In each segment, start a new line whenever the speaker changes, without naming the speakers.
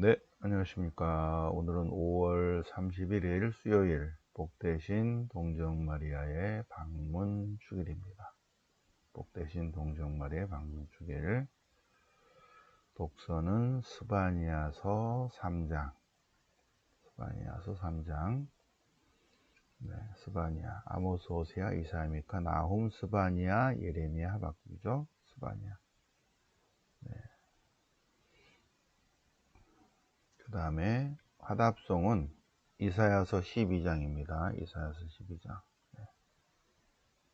네, 안녕하십니까. 오늘은 5월 31일 수요일 복대신 동정마리아의 방문 축일입니다. 복대신 동정마리아의 방문 축일 독서는 스바니아서 3장 스바니아서 3장 네, 스바니아 아모스 호세아 이사야 미카 나훔 스바니아 예레미야 하박국이죠. 스바니아 그 다음에 화답송은 이사야서 12장입니다. 이사야서 12장.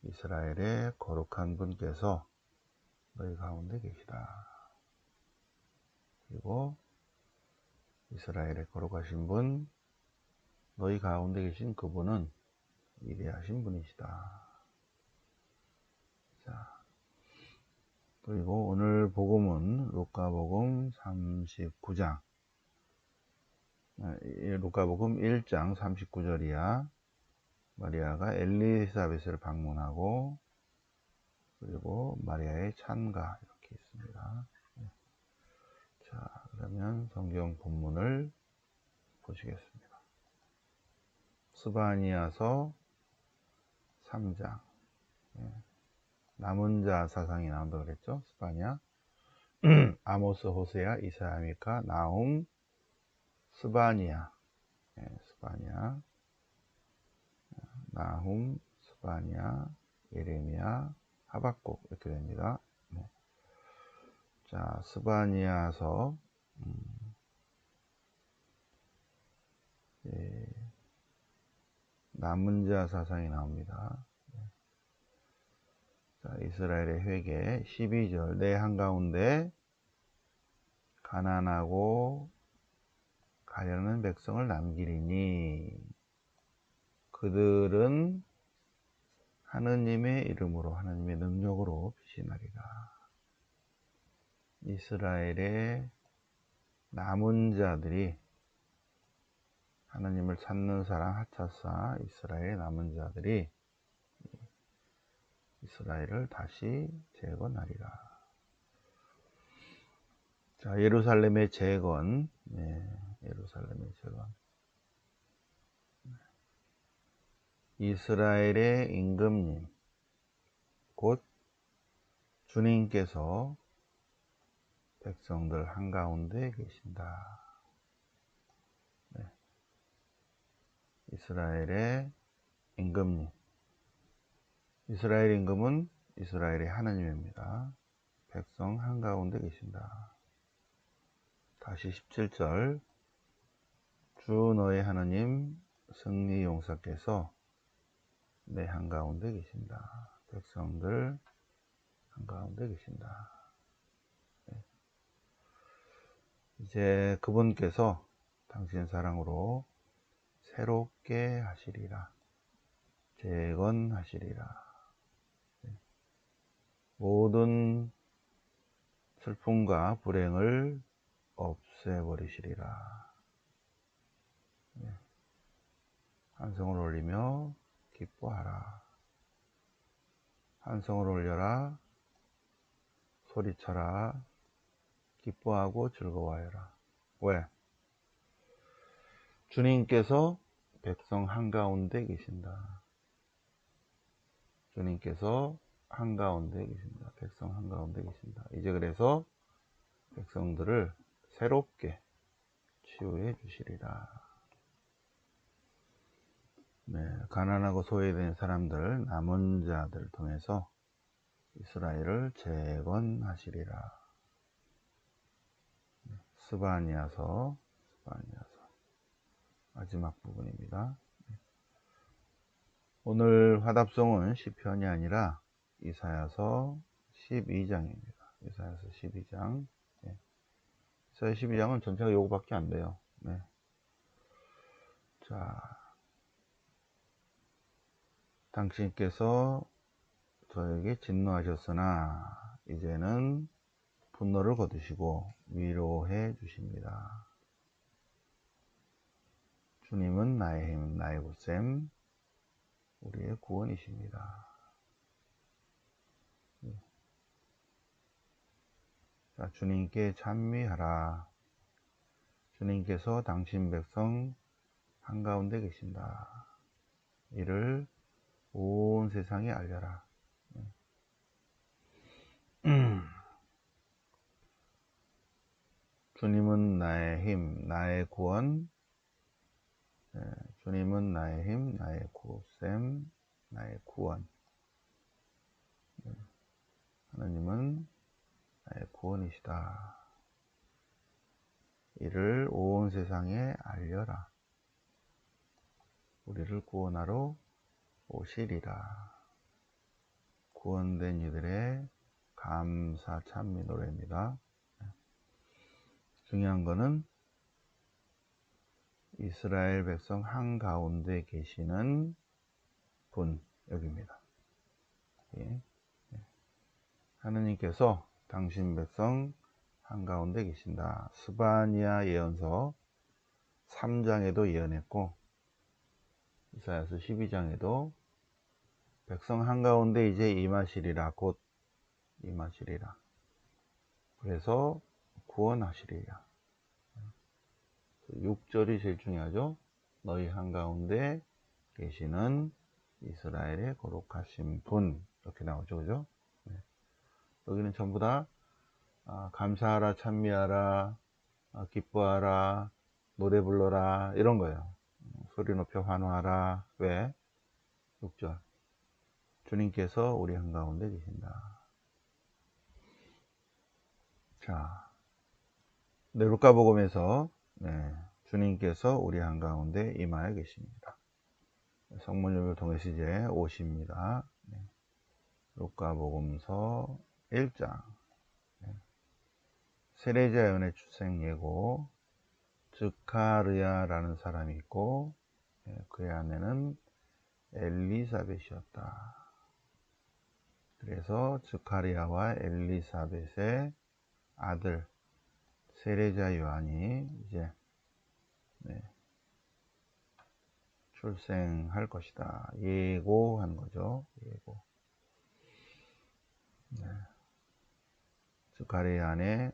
이스라엘의 거룩한 분께서 너희 가운데 계시다. 그리고 이스라엘의 거룩하신 분, 너희 가운데 계신 그분은 위대하신 분이시다. 자, 그리고 오늘 복음은 루카복음 39장 아, 루카복음 1장 39절이야. 마리아가 엘리사벳을 방문하고 그리고 마리아의 찬가 이렇게 있습니다. 네. 자, 그러면 성경 본문을 보시겠습니다. 스바니아서 3장 남은 자 사상이 나온다 그랬죠? 스바니아 아모스, 호세아, 이사야, 미카, 나움, 스바니아, 네, 스바니아, 나훔, 스바니아, 예레미야, 하박국 이렇게 됩니다. 네. 자, 스바니아서 음, 예, 남은 자 사상이 나옵니다. 네. 자, 이스라엘의 회개 12절 내 한가운데 가난하고 가려는 백성을 남기리니 그들은 하느님의 이름으로 하느님의 능력으로 피신하리라. 이스라엘의 남은 자들이 하나님을 찾는 사람 하차사 이스라엘의 남은 자들이 이스라엘을 다시 재건하리라. 자, 예루살렘의 재건, 네. 예루살렘의 제가 이스라엘의 임금님 곧 주님께서 백성들 한가운데 계신다. 네. 이스라엘의 임금님 이스라엘 임금은 이스라엘의 하나님입니다. 백성 한가운데 계신다. 다시 17절 주 너의 하나님 승리 용사께서 내 한가운데 계신다. 백성들 한가운데 계신다. 네. 이제 그분께서 당신 사랑으로 새롭게 하시리라. 재건하시리라. 네. 모든 슬픔과 불행을 없애버리시리라. 한성을 올리며 기뻐하라. 한성을 올려라. 소리쳐라. 기뻐하고 즐거워하여라. 왜? 주님께서 백성 한가운데 계신다. 주님께서 한가운데 계신다. 백성 한가운데 계신다. 이제 그래서 백성들을 새롭게 치유해 주시리라. 네, 가난하고 소외된 사람들, 남은 자들 통해서 이스라엘을 재건하시리라. 네, 스바니아서, 스바니아서. 마지막 부분입니다. 네. 오늘 화답송은 시편이 아니라 이사야서 12장입니다. 이사야서 12장. 네. 이사야 12장은 전체가 요거밖에 안 돼요. 네. 자, 당신께서 저에게 진노하셨으나 이제는 분노를 거두시고 위로해 주십니다. 주님은 나의 힘, 나의 보셈, 우리의 구원이십니다. 예. 자, 주님께 찬미하라. 주님께서 당신 백성 한가운데 계신다. 이를 온 세상에 알려라. 주님은 나의 힘, 나의 구원. 네, 주님은 나의 힘, 나의 구셈, 나의 구원. 네, 하나님은 나의 구원이시다. 이를 온 세상에 알려라. 우리를 구원하러 오시리라. 구원된 이들의 감사 찬미 노래입니다. 중요한 것은 이스라엘 백성 한가운데 계시는 분 여기입니다. 예. 하느님께서 당신 백성 한가운데 계신다. 스바니아 예언서 3장에도 예언했고 이사야서 12장에도 백성 한가운데 이제 임하시리라 곧 임하시리라. 그래서 구원하시리라. 6절이 제일 중요하죠. 너희 한가운데 계시는 이스라엘의 거룩하신 분 이렇게 나오죠. 그죠? 네. 여기는 전부 다 아, 감사하라 찬미하라 아, 기뻐하라 노래 불러라 이런 거예요. 소리 높여 환호하라 왜? 6절 주님께서 우리 한가운데 계신다. 자, 네, 루카복음에서 네, 주님께서 우리 한가운데 임하여 계십니다. 성문역을 통해서 이제 오십니다. 네, 루카복음서 1장 네, 세례자 연의 출생 예고 즈카르야라는 사람이 있고 네, 그의 아내는 엘리사벳이었다. 그래서 즈카리아와 엘리사벳의 아들 세례자 요한이 이제 네, 출생할 것이다. 예고한 거죠. 예고. 네. 즈카리아 안에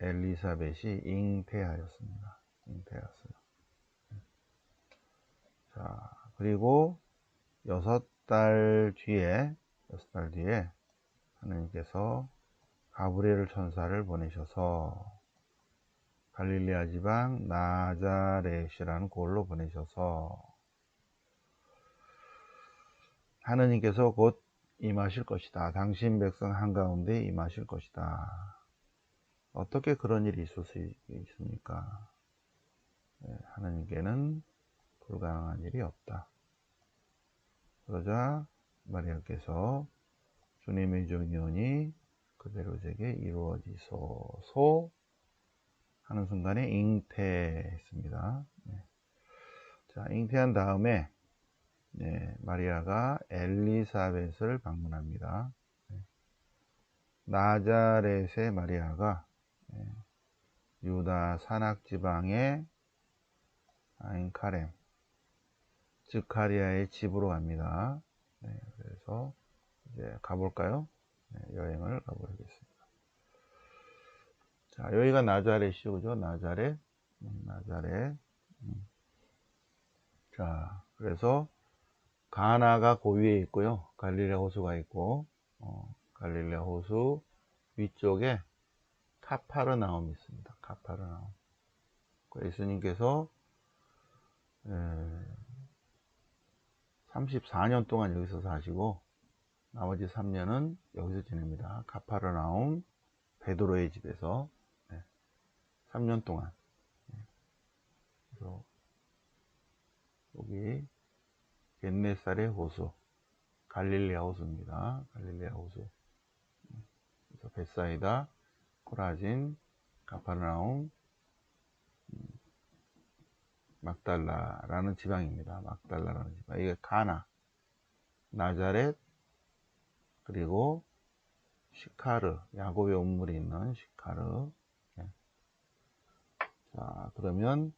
엘리사벳이 잉태하였습니다. 잉태하였어요. 네. 자, 그리고 여섯 달 뒤에, 여섯 달 뒤에 하나님께서 가브리엘 천사를 보내셔서 갈릴리아 지방 나자렛이라는 곳으로 보내셔서 하느님께서 곧 임하실 것이다. 당신 백성 한가운데 임하실 것이다. 어떻게 그런 일이 있을 수 있습니까? 네, 하나님께는 불가능한 일이 없다. 그러자 마리아께서 주님의 종이오니 그대로 제게 이루어지소서 하는 순간에 잉태했습니다. 네. 자, 잉태한 다음에 네, 마리아가 엘리사벳을 방문합니다. 네. 나자렛의 마리아가 네, 유다 산악 지방의 아인카렘 즈카리아의 집으로 갑니다. 네, 그래서 이제 가볼까요? 네, 여행을 가보겠습니다. 자, 여기가 나자렛이죠, 그죠? 나자렛, 음, 나자렛. 음. 자, 그래서 가나가 그 위에 있고요. 갈릴레 호수가 있고, 어, 갈릴레 호수 위쪽에 카파르나움이 있습니다. 카파르나움. 그 예수님께서 34년 동안 여기서 사시고 나머지 3년은 여기서 지냅니다. 카파르나움 베드로의 집에서 네. 3년 동안. 네. 그래서 여기 겟네살의 호수, 갈릴레아 호수입니다. 갈릴레아 호수. 그래서 베사이다, 코라진, 카파르나움, 음, 막달라라는 지방입니다. 막달라라는 지방. 이게 가나, 나자렛, 그리고 시카르, 야곱의 온물이 있는 시카르. 네. 자, 그러면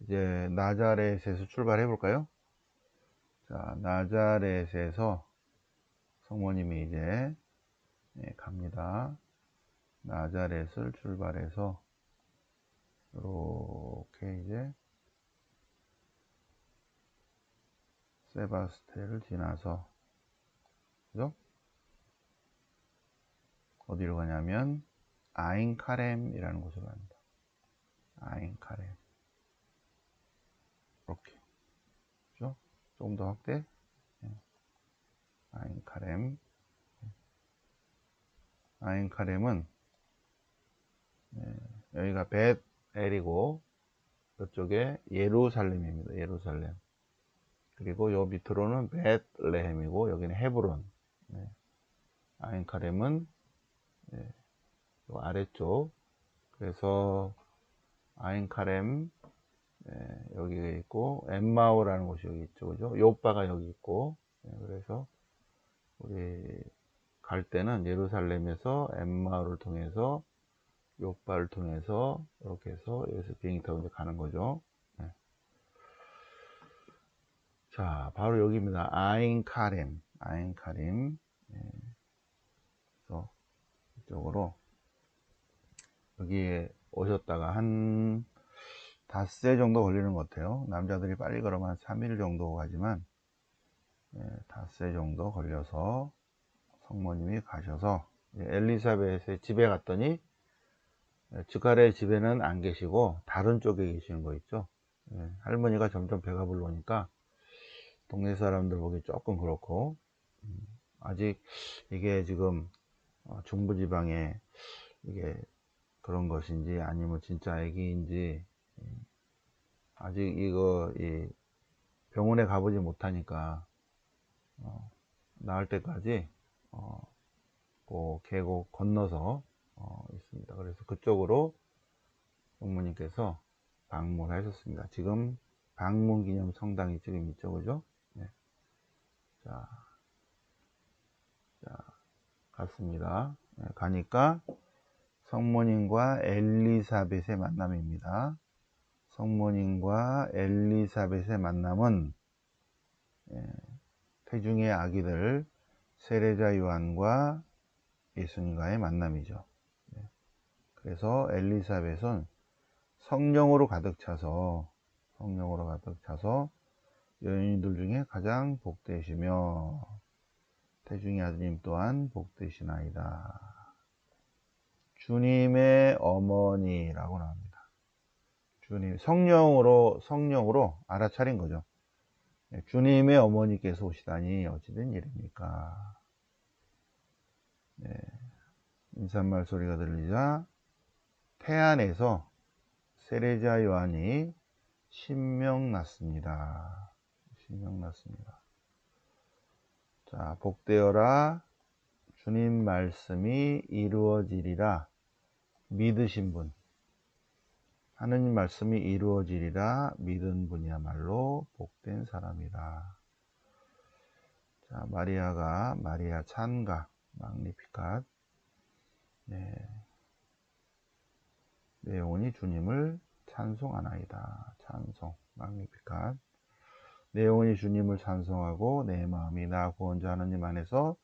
이제 나자렛에서 출발해 볼까요? 자, 나자렛에서 성모님이 이제 네, 갑니다. 나자렛을 출발해서 이렇게 이제 세바스텔을 지나서 그죠? 어디로 가냐면 아인카렘이라는 곳으로 갑니다. 아인카렘 이렇게 그죠? 조금 더 확대 예. 아인카렘 예. 아인카렘은 여기가 벳엘이고 이쪽에 예루살렘입니다. 예루살렘 그리고 요 밑으로는 벳레헴이고 여기는 헤브론 네. 아인카렘은 네. 요 아래쪽 그래서 아인카렘 네, 여기 있고 엠마오라는 곳이 여기 있죠 그죠 요바가 여기 있고 네, 그래서 우리 갈 때는 예루살렘에서 엠마오를 통해서 요바를 통해서 이렇게 해서 여기서 비행기 타고 이제 가는 거죠 네. 자 바로 여기입니다 아인카렘 아인카렘 네. 그래서 이쪽으로 여기에 오셨다가 한 닷새 정도 걸리는 것 같아요. 남자들이 빨리 걸으면 한 3일 정도 가지만 예, 닷새 정도 걸려서 성모님이 가셔서 엘리사벳의 집에 갔더니 주카레 집에는 안 계시고 다른 쪽에 계시는 거 있죠. 예, 할머니가 점점 배가 불러오니까 동네 사람들 보기 조금 그렇고 음, 아직 이게 지금 어, 중부지방에 이게 그런 것인지 아니면 진짜 아기인지 아직 이거 이 병원에 가보지 못하니까 어, 나을 때까지 어, 그 계곡 건너서 어, 있습니다. 그래서 그쪽으로 성모님께서 방문하셨습니다. 지금 방문 기념 성당이 지금 있죠, 그죠? 네. 자, 자, 갔습니다. 네, 가니까 성모님과 엘리사벳의 만남입니다. 성모님과 엘리사벳의 만남은 예, 태중의 아기들 세례자 요한과 예수님과의 만남이죠. 예, 그래서 엘리사벳은 성령으로 가득 차서 성령으로 가득 차서 여인들 중에 가장 복되시며 태중의 아드님 또한 복되시나이다. 주님의 어머니라고 나옵니다. 주님 성령으로 성령으로 알아차린 거죠. 네, 주님의 어머니께서 오시다니 어찌된 일입니까? 네, 인사말 소리가 들리자 태안에서 세례자 요한이 신명 났습니다. 신명 났습니다. 자, 복되어라 주님 말씀이 이루어지리라 믿으신 분 하느님 말씀이 이루어지리라 믿은 분이야말로 복된 사람이다. 자, 마리아가 마리아 찬가 magnificat 네. 내 영혼이 주님을 찬송하나이다. 찬송 magnificat 내 영혼이 주님을 찬송하고 내 마음이 나 구원자 하느님 안에서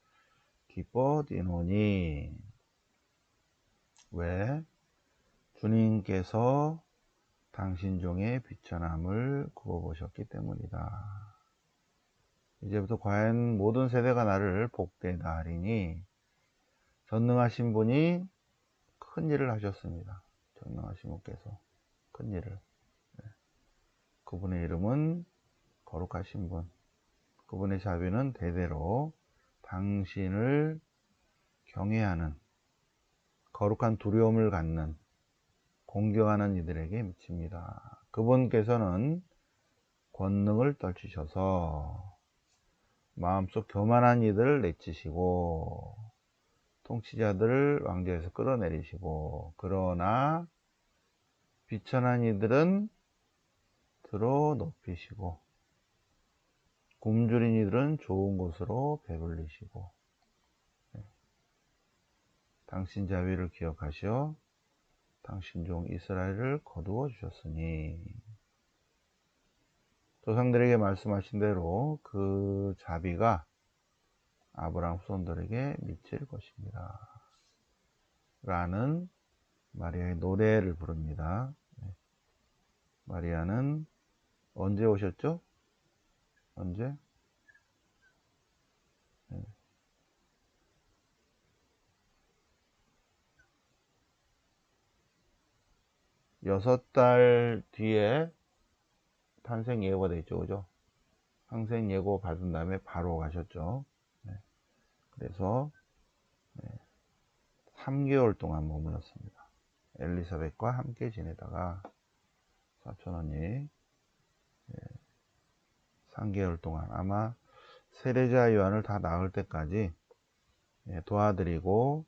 기뻐 뛰노니 왜 주님께서 당신 종의 비천함을 구워보셨기 때문이다. 이제부터 과연 모든 세대가 나를 복되다 하리니 전능하신 분이 큰 일을 하셨습니다. 전능하신 분께서 큰 일을. 네. 그분의 이름은 거룩하신 분. 그분의 자비는 대대로 당신을 경외하는 거룩한 두려움을 갖는 공경하는 이들에게 미칩니다. 그분께서는 권능을 떨치셔서 마음속 교만한 이들을 내치시고 통치자들을 왕좌에서 끌어내리시고 그러나 비천한 이들은 들어 높이시고 굶주린 이들은 좋은 곳으로 배불리시고 네. 당신 자비를 기억하시어 당신 종 이스라엘을 거두어 주셨으니 조상들에게 말씀하신 대로 그 자비가 아브라함 후손들에게 미칠 것입니다. 라는 마리아의 노래를 부릅니다. 네. 마리아는 언제 오셨죠? 언제? 네. 여섯 달 뒤에 탄생 예고가 되죠, 그죠? 항생 예고 받은 다음에 바로 가셨죠. 네. 그래서 네. 3개월 동안 머물렀습니다. 엘리사벳과 함께 지내다가 사촌언니 네. 3개월 동안 아마 세례자 요한을 다 낳을 때까지 예, 도와드리고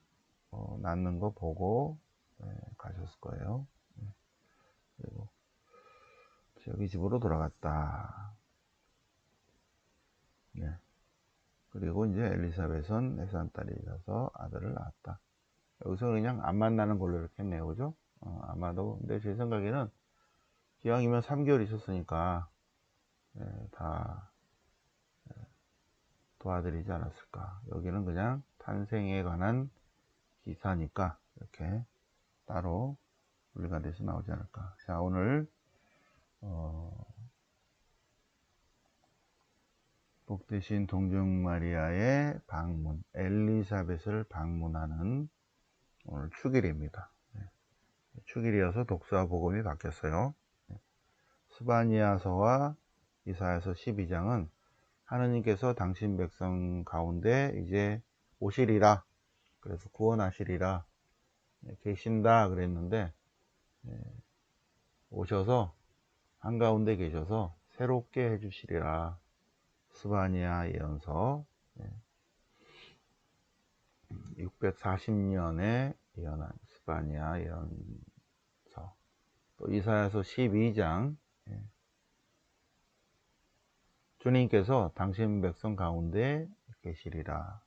어, 낳는 거 보고 예, 가셨을 거예요. 예. 그리고 저기 집으로 돌아갔다. 네. 그리고 이제 엘리사벳은 내산 딸이라서 아들을 낳았다. 여기서 그냥 안 만나는 걸로 이렇게 했네요. 그죠? 어, 아마도, 근데 제 생각에는 기왕이면 3개월 있었으니까, 예, 다 예, 도와드리지 않았을까. 여기는 그냥 탄생에 관한 기사니까, 이렇게 따로 분리가 돼서 나오지 않을까. 자, 오늘, 어, 복되신 동정 마리아의 방문, 엘리사벳을 방문하는 오늘 축일입니다. 네. 축일이어서 독서와 복음이 바뀌었어요. 네. 스바니아서와 이사야서 12장은 하느님께서 당신 백성 가운데 이제 오시리라. 그래서 구원하시리라. 네, 계신다 그랬는데 오셔서 한가운데 계셔서 새롭게 해주시리라. 스바니아 예언서 640년에 예언한 스바니아 예언서 또 이사야서 12장 주님께서 당신 백성 가운데 계시리라.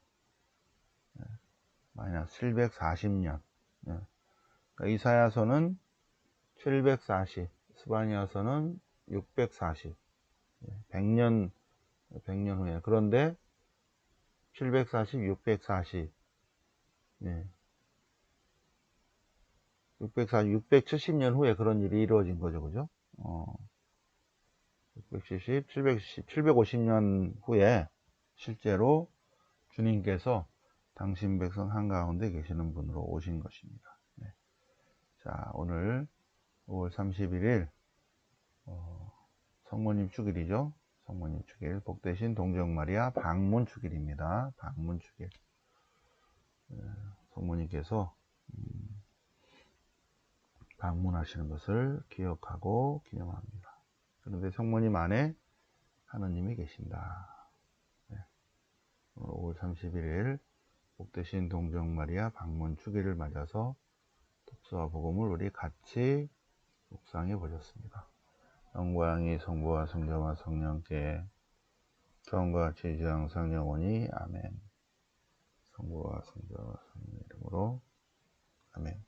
마이너스 740년 그러니까 이사야서는 740 스바니아서는 640 100년 100년 후에. 그런데 740, 640. 네. 640, 670년 후에 그런 일이 이루어진 거죠. 그죠? 어. 670, 770, 750년 후에 실제로 주님께서 당신 백성 한가운데 계시는 분으로 오신 것입니다. 네. 자, 오늘 5월 31일, 어, 성모님 축일이죠. 성모님 축일, 복되신 동정마리아 방문 축일입니다. 방문 축일. 예, 성모님께서 음, 방문하시는 것을 기억하고 기념합니다. 그런데 성모님 안에 하나님이 계신다. 5월 31일 복되신 동정마리아 방문 축일을 맞아서 독서와 복음을 우리 같이 묵상해 보셨습니다. 영광이 성부와 성자와 성령께 처음과 같이 이제 항상 영원히 아멘. 성부와 성자와 성령 이름으로 아멘